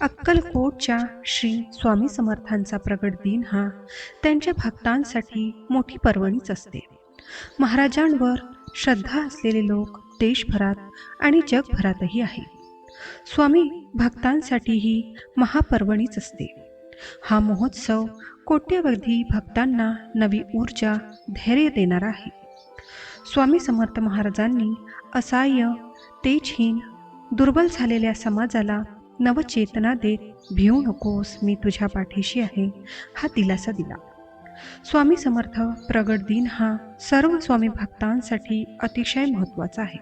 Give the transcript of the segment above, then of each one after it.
अक्कलकोटच्या श्री स्वामी समर्थांचा प्रगट दिन हा त्यांच्या भक्तांसाठी मोठी पर्वणीच असते. महाराजांवर श्रद्धा असलेले लोक देशभरात आणि जगभरातही आहे स्वामी भक्तांसाठीही महापर्वणीच असते. हा महोत्सव कोट्यवधी भक्तांना नवी ऊर्जा धैर्य देणारा आहे. स्वामी समर्थ महाराजांनी असहाय्य तेजहीन दुर्बल झालेल्या समाजाला नवचेतना देत भिवू नकोस मी तुझ्या पाठीशी आहे. हा दिलासा दिला. स्वामी समर्थ प्रगट दिन हा सर्व स्वामी भक्तांसाठी अतिशय महत्त्वाचा आहे.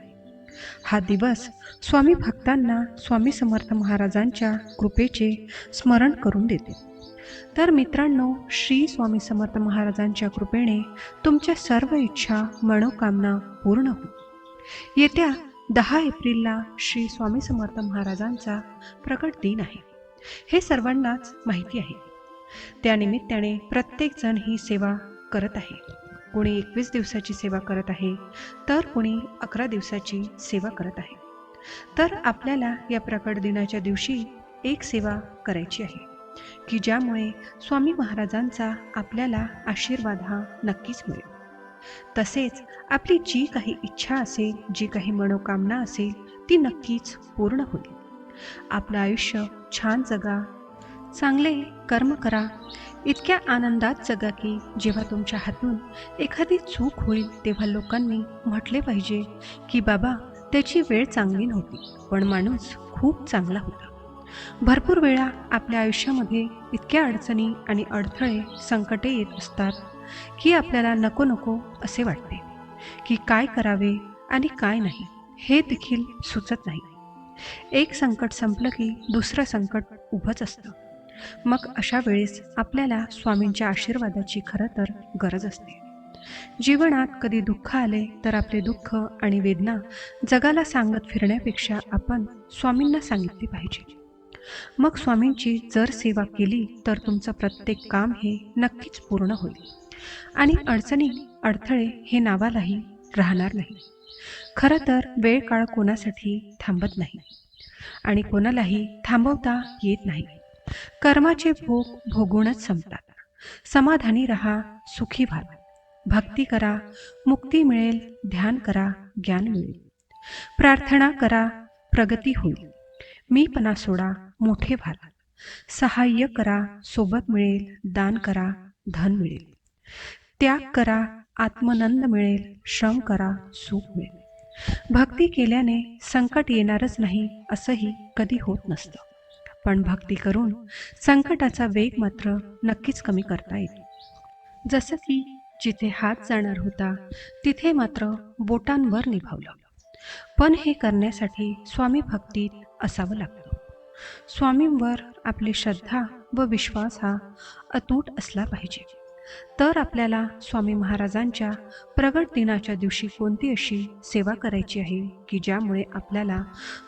हा दिवस स्वामी भक्तांना स्वामी समर्थ महाराजांच्या कृपेचे स्मरण करून देते. तर मित्रांनो श्री स्वामी समर्थ महाराजांच्या कृपेने तुमच्या सर्व इच्छा मनोकामना पूर्ण हो येत्या दहा एप्रिलला श्री स्वामी समर्थ महाराजांचा प्रकट दिन आहे. हे सर्वांनाच माहिती आहे. त्यानिमित्ताने प्रत्येकजण ही सेवा करत आहे. कोणी एकवीस दिवसाची सेवा करत आहे तर कोणी अकरा दिवसाची सेवा करत आहे. तर आपल्याला या प्रकट दिनाच्या दिवशी एक सेवा करायची आहे की ज्यामुळे स्वामी महाराजांचा आपल्याला आशीर्वाद हा नक्कीच मिळेल. तसेच आपली जी काही इच्छा असेल जी काही मनोकामना असेल ती नक्कीच पूर्ण होईल. आपलं आयुष्य छान जगा चांगले कर्म करा इतक्या आनंदात जगा की जेव्हा तुमच्या हातून एखादी चूक होईल तेव्हा लोकांनी म्हटले पाहिजे की बाबा त्याची वेळ चांगली नव्हती पण माणूस खूप चांगला होता. भरपूर वेळा आपल्या आयुष्यामध्ये इतक्या अडचणी आणि अडथळे संकटे येत असतात की आपल्याला नको नको असे वाटते. की काय करावे आणि काय नाही हे देखील सुचत नाही. एक संकट संपलं की दुसरं संकट उभंच असतं. मग अशा वेळेस आपल्याला स्वामींच्या आशीर्वादाची खरं तर गरज असते. जीवनात कधी दुःख आले तर आपले दुःख आणि वेदना जगाला सांगत फिरण्यापेक्षा आपण स्वामींना सांगितली पाहिजे. मग स्वामींची जर सेवा केली तर तुमचं प्रत्येक काम हे नक्कीच पूर्ण होईल. आणि अडचणी अडथळे हे नावालाही राहणार नाही. खरं तर वेळ काळ कोणासाठी थांबत नाही. आणि कोणालाही थांबवता येत नाही. कर्माचे भोग भोगूनच संपतात. समाधानी रहा सुखी व्हा. भक्ती करा मुक्ती मिळेल ध्यान करा ज्ञान मिळेल. प्रार्थना करा प्रगती होईल. मीपणा सोडा मोठे व्हाल सहाय्य करा सोबत मिळेल दान करा धन मिळेल. त्याग करा आत्मनंद मिळेल श्रम करा सुख मिळेल. भक्ती केल्याने संकट येणारच नाही असंही कधी होत नसतं. पण भक्ती करून संकटाचा वेग मात्र नक्कीच कमी करता येतो जसं की जिथे हात जाणार होता तिथे मात्र बोटांवर निभावलं. पण हे करण्यासाठी स्वामी भक्तीत असावं लागतं. स्वामींवर आपली श्रद्धा व विश्वास हा अतूट असला पाहिजे. तर आपल्याला स्वामी महाराजांच्या प्रगट दिनाच्या दिवशी कोणती अशी सेवा करायची आहे की ज्यामुळे आपल्याला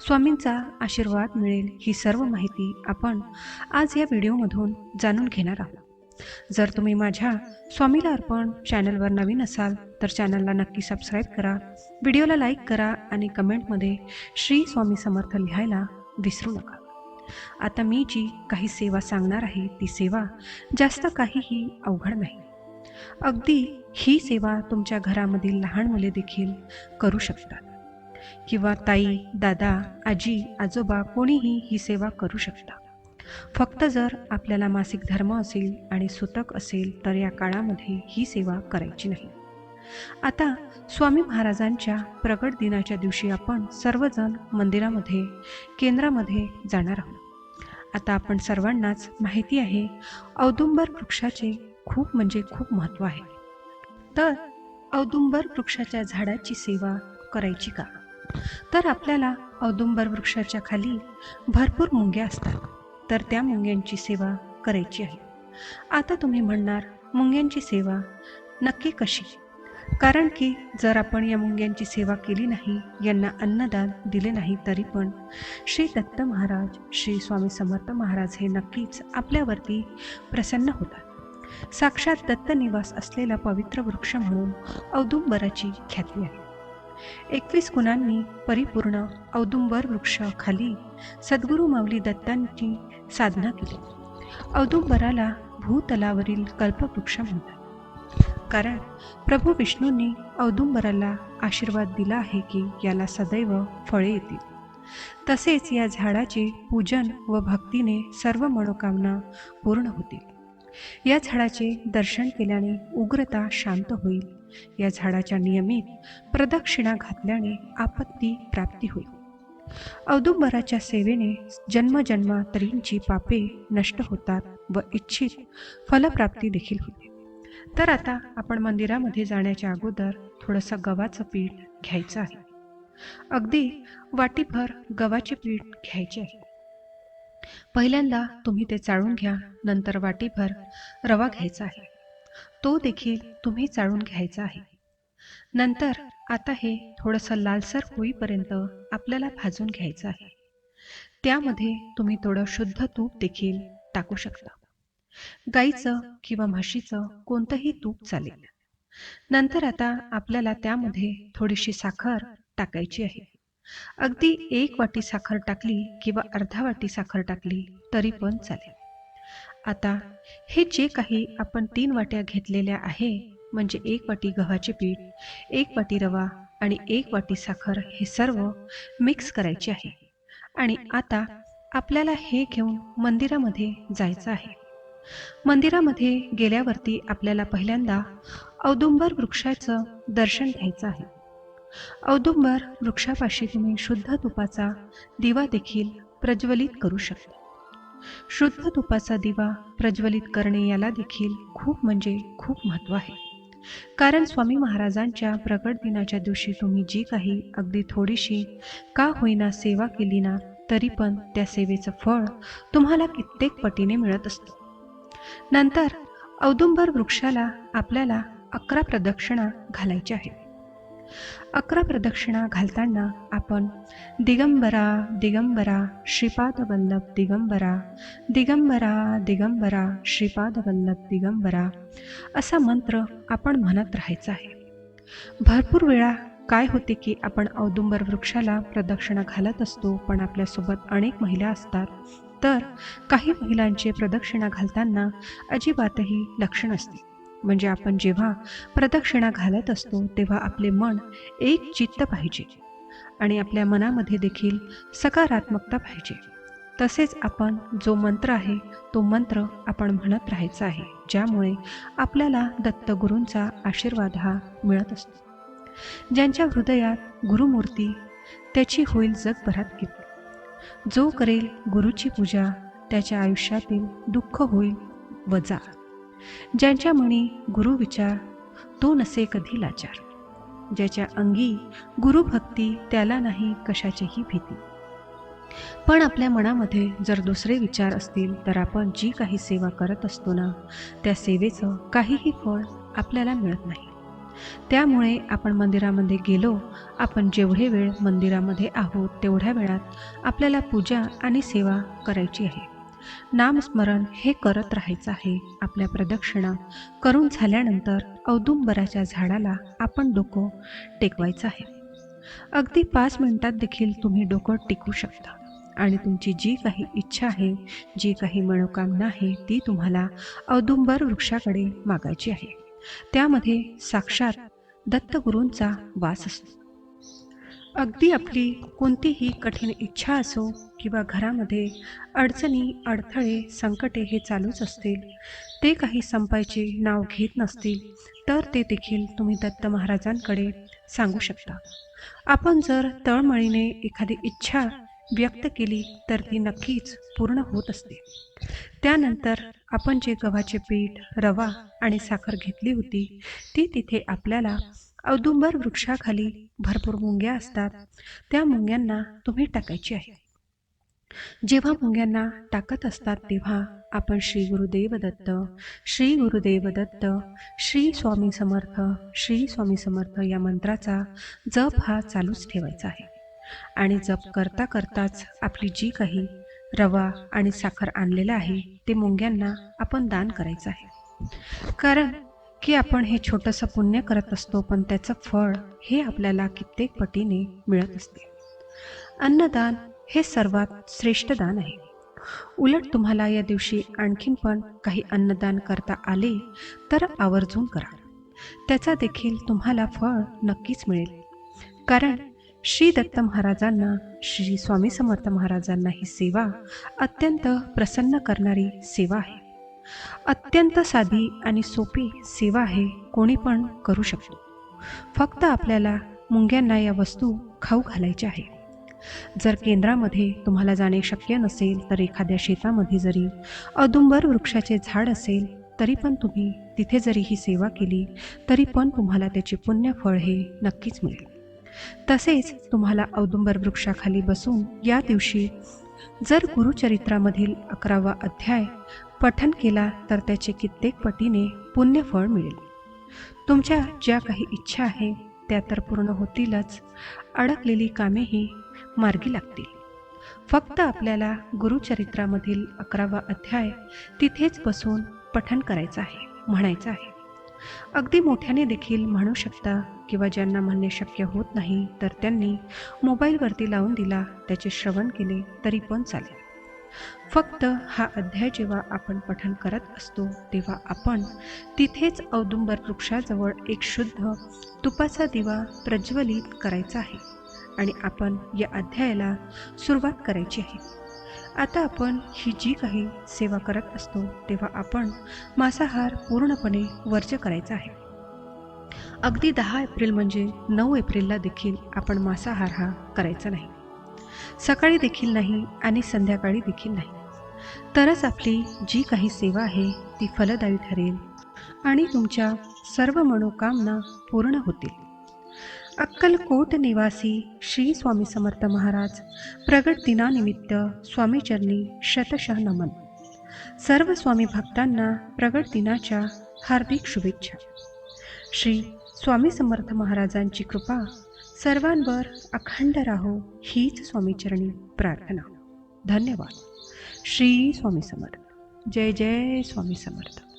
स्वामींचा आशीर्वाद मिळेल ही सर्व माहिती आपण आज या व्हिडिओमधून जाणून घेणार आहोत. जर तुम्ही माझ्या स्वामीला अर्पण चॅनलवर नवीन असाल तर चॅनलला नक्की सबस्क्राईब करा व्हिडिओला लाईक करा आणि कमेंटमध्ये श्री स्वामी समर्थ लिहायला विसरू नका. आता मी जी काही सेवा सांगणार आहे ती सेवा जास्त काहीही अवघड नाही. अगदी ही सेवा तुमच्या घरामधील लहान मुले देखील करू शकतात. किंवा ताई दादा आजी आजोबा कोणीही ही सेवा करू शकता फक्त जर आपल्याला मासिक धर्म असेल आणि सुतक असेल तर या काळामध्ये ही सेवा करायची नाही. आता स्वामी महाराजांच्या प्रगट दिनाच्या दिवशी आपण सर्वजण मंदिरामध्ये केंद्रामध्ये जाणार आहोत. आता आपण सर्वांनाच माहिती आहे औदुंबर वृक्षाचे खूप म्हणजे खूप महत्त्व आहे. तर औदुंबर वृक्षाच्या झाडाची सेवा करायची का? तर आपल्याला औदुंबर वृक्षाच्या खाली भरपूर मुंग्या असतात तर त्या मुंग्यांची सेवा करायची आहे. आता तुम्ही म्हणणार मुंग्यांची सेवा नक्की कशी? कारण की जर आपण या मुंग्यांची सेवा केली नाही यांना अन्नदान दिले नाही तरी पण श्री दत्त महाराज श्री स्वामी समर्थ महाराज हे नक्कीच आपल्यावरती प्रसन्न होतात. साक्षात दत्त निवास असलेला पवित्र वृक्ष म्हणून औदुंबराची ख्याती आहे. एकवीस गुणांनी परिपूर्ण औदुंबर वृक्ष खाली सद्गुरू माऊली दत्तांची साधना केली. औदुंबराला भूतलावरील कल्पवृक्ष म्हणतात. कारण प्रभू विष्णूंनी औदुंबराला आशीर्वाद दिला आहे की याला सदैव फळे येतील. तसेच या झाडाचे पूजन व भक्तीने सर्व मनोकामना पूर्ण होतील. या झाडाचे दर्शन केल्याने उग्रता शांत होईल. या झाडाच्या नियमित प्रदक्षिणा घातल्याने आपत्ती प्राप्ती होईल. औदुंबराच्या सेवेने जन्मजन्मांतरींची पापे नष्ट होतात व इच्छित फलप्राप्ती देखील होते. तर आता आपण मंदिरामध्ये जाण्याच्या अगोदर थोडंसं गव्हाचं पीठ घ्यायचं आहे. अगदी वाटीभर गव्हाचे पीठ घ्यायचे आहे. पहिल्यांदा तुम्ही ते चाळून घ्या नंतर वाटीभर रवा घ्यायचा आहे. तो देखील तुम्ही चाळून घ्यायचा आहे. नंतर आता हे थोडंसं लालसर होईपर्यंत आपल्याला भाजून घ्यायचं आहे. त्यामध्ये तुम्ही थोडं शुद्ध तूप देखील टाकू शकता. गाईचं किंवा म्हशीचं कोणतंही तूप चालेल. नंतर आता आपल्याला त्यामध्ये थोडीशी साखर टाकायची आहे. अगदी एक वाटी साखर टाकली किंवा अर्धा वाटी साखर टाकली तरी पण चालेल. आता हे जे काही आपण तीन वाट्या घेतलेल्या आहे म्हणजे एक वाटी गव्हाचे पीठ एक वाटी रवा आणि एक वाटी साखर हे सर्व मिक्स करायचे आहे. आणि आता आपल्याला हे घेऊन मंदिरामध्ये जायचं आहे. मंदिरामध्ये गेल्यावरती आपल्याला पहिल्यांदा औदुंबर वृक्षाचं दर्शन घ्यायचं आहे. औदुंबर वृक्षापाशी तुम्ही शुद्ध तुपाचा दिवा देखील प्रज्वलित करू शकता. शुद्ध तुपाचा दिवा प्रज्वलित करणे याला देखील खूप म्हणजे खूप महत्त्व आहे. कारण स्वामी महाराजांच्या प्रकट दिनाच्या दिवशी तुम्ही जी काही अगदी थोडीशी का होईना सेवा केली ना तरी पण त्या सेवेचं फळ तुम्हाला कित्येक पटीने मिळत असतं. नंतर औदुंबर वृक्षाला आपल्याला अकरा प्रदक्षिणा घालायच्या आहेत. अकरा प्रदक्षिणा घालताना आपण दिगंबरा दिगंबरा श्रीपाद वल्लभ दिगंबरा दिगंबरा दिगंबरा श्रीपाद वल्लभ दिगंबरा असा मंत्र आपण म्हणत राहायचा आहे. भरपूर वेळा काय होते की आपण औदुंबर वृक्षाला प्रदक्षिणा घालत असतो पण आपल्यासोबत अनेक महिला असतात. तर काही महिलांचे प्रदक्षिणा घालताना अजिबातही लक्ष नसते म्हणजे आपण जेव्हा प्रदक्षिणा घालत असतो तेव्हा आपले मन एक चित्त पाहिजे आणि आपल्या मनामध्ये देखील सकारात्मकता पाहिजे. तसेच आपण जो मंत्र आहे तो मंत्र आपण म्हणत राहायचा आहे ज्यामुळे आपल्याला दत्तगुरूंचा आशीर्वाद हा मिळत असतो. ज्यांच्या हृदयात गुरुमूर्ती त्याची होईल जगभरात कीर्ती. जो करेल गुरुची पूजा त्याच्या आयुष्यातील दुःख होईल वजा. ज्यांच्या मनी गुरु विचार तो नसे कधी लाचार. ज्याच्या अंगी गुरुभक्ती त्याला नाही कशाचीही भीती. पण आपल्या मनामध्ये जर दुसरे विचार असतील तर आपण जी काही सेवा करत असतो ना त्या सेवेचं काहीही फळ आपल्याला मिळत नाही. त्यामुळे आपण मंदिरामध्ये गेलो आपण जेवढे वेळ मंदिरामध्ये आहोत तेवढ्या वेळात आपल्याला पूजा आणि सेवा करायची आहे. नामस्मरण हे करत राहायचं आहे. आपल्या प्रदक्षिणा करून झाल्यानंतर औदुंबराच्या झाडाला आपण डोकं टेकवायचं आहे. अगदी पाच मिनिटात देखील तुम्ही डोकं टिकू शकता. आणि तुमची जी काही इच्छा आहे जी काही मनोकामना आहे ती तुम्हाला औदुंबर वृक्षाकडे मागायची आहे. त्यामध्ये साक्षात दत्तगुरूंचा वास असतो. अगदी आपली कोणतीही कठीण इच्छा असो किंवा घरामध्ये अडचणी अडथळे संकटे हे चालूच असतील ते काही संपायचे नाव घेत नसतील तर ते देखील तुम्ही दत्त महाराजांकडे सांगू शकता. आपण जर तळमळीने एखादी इच्छा व्यक्त केली तर ती नक्कीच पूर्ण होत असते. त्यानंतर आपण जे गव्हाचे पीठ रवा आणि साखर घेतली होती ती तिथे आपल्याला औदुंबर वृक्षाखाली भरपूर मुंग्या असतात. त्या मुंग्यांना तुम्ही टाकायची आहे जेव्हा मुंग्यांना टाकत असतात तेव्हा आपण श्री गुरुदेव दत्त श्री गुरुदेव दत्त श्री स्वामी समर्थ श्री स्वामी समर्थ या मंत्राचा जप हा चालूच ठेवायचा आहे. आणि जप करता करताच आपली जी काही रवा आणि साखर आणलेलं आहे ते मुंग्यांना आपण दान करायचं आहे. कारण की आपण हे छोटंसं पुण्य करत असतो पण त्याचं फळ हे आपल्याला कित्येक पटीने मिळत असते. अन्नदान हे सर्वात श्रेष्ठ दान आहे. उलट तुम्हाला या दिवशी आणखीन पण काही अन्नदान करता आले तर आवर्जून करा. त्याचा देखील तुम्हाला फळ नक्कीच मिळेल. कारण श्री दत्त महाराजांना श्री स्वामी समर्थ महाराजांना ही सेवा अत्यंत प्रसन्न करणारी सेवा आहे. अत्यंत साधी आणि सोपी सेवा आहे कोणी पण करू शकतो. फक्त आपल्याला मुंग्यांना या वस्तू खाऊ घालायच्या आहे जर केंद्रामध्ये तुम्हाला जाणे शक्य नसेल तर एखाद्या शेतामध्ये जरी औदुंबर वृक्षाचे झाड असेल तरी पण तुम्ही तिथे जरी ही सेवा केली तरी पण तुम्हाला त्याचे पुण्यफळ हे नक्कीच मिळेल. तसेच तुम्हाला औदुंबर वृक्षाखाली बसून या दिवशी जर गुरुचरित्रामधील अकरावा अध्याय पठन केला तर त्याचे कित्येक पटीने पुण्यफळ मिळेल. तुमच्या ज्या काही इच्छा आहे त्या तर पूर्ण होतीलच. अडकलेली कामेही मार्गी लागतील. फक्त आपल्याला गुरुचरित्रामधील अकरावा अध्याय तिथेच बसून पठन करायचं आहे म्हणायचं आहे. अगदी मोठ्याने देखील म्हणू शकता किंवा ज्यांना म्हणणे शक्य होत नाही तर त्यांनी मोबाईलवरती लावून दिला त्याचे श्रवण केले तरी पण चालेल. फक्त हा अध्याय जेव्हा आपण पठन करत असतो तेव्हा आपण तिथेच औदुंबर वृक्षाजवळ एक शुद्ध तुपाचा दिवा प्रज्वलित करायचा आहे आणि आपण या अध्यायाला सुरुवात करायची आहे. आता आपण ही जी काही सेवा करत असतो तेव्हा आपण मांसाहार पूर्णपणे वर्ज करायचा आहे. अगदी दहा एप्रिल म्हणजे नऊ एप्रिलला देखील आपण मांसाहार हा करायचा नाही. सकाळी देखील नाही आणि संध्याकाळी देखील नाही. तरच आपली जी काही सेवा आहे ती फलदायी ठरेल आणि तुमच्या सर्व मनोकामना पूर्ण होतील. अक्कलकोट निवासी श्री स्वामी समर्थ महाराज प्रगट दिनानिमित्त स्वामीचरणी शतशः नमन. सर्व स्वामी भक्तांना प्रगट दिनाच्या हार्दिक शुभेच्छा. श्री स्वामी समर्थ महाराजांची कृपा सर्वांवर अखंड राहो हीच स्वामीचरणी प्रार्थना. धन्यवाद. श्री स्वामी समर्थ. जय जय स्वामी समर्थ.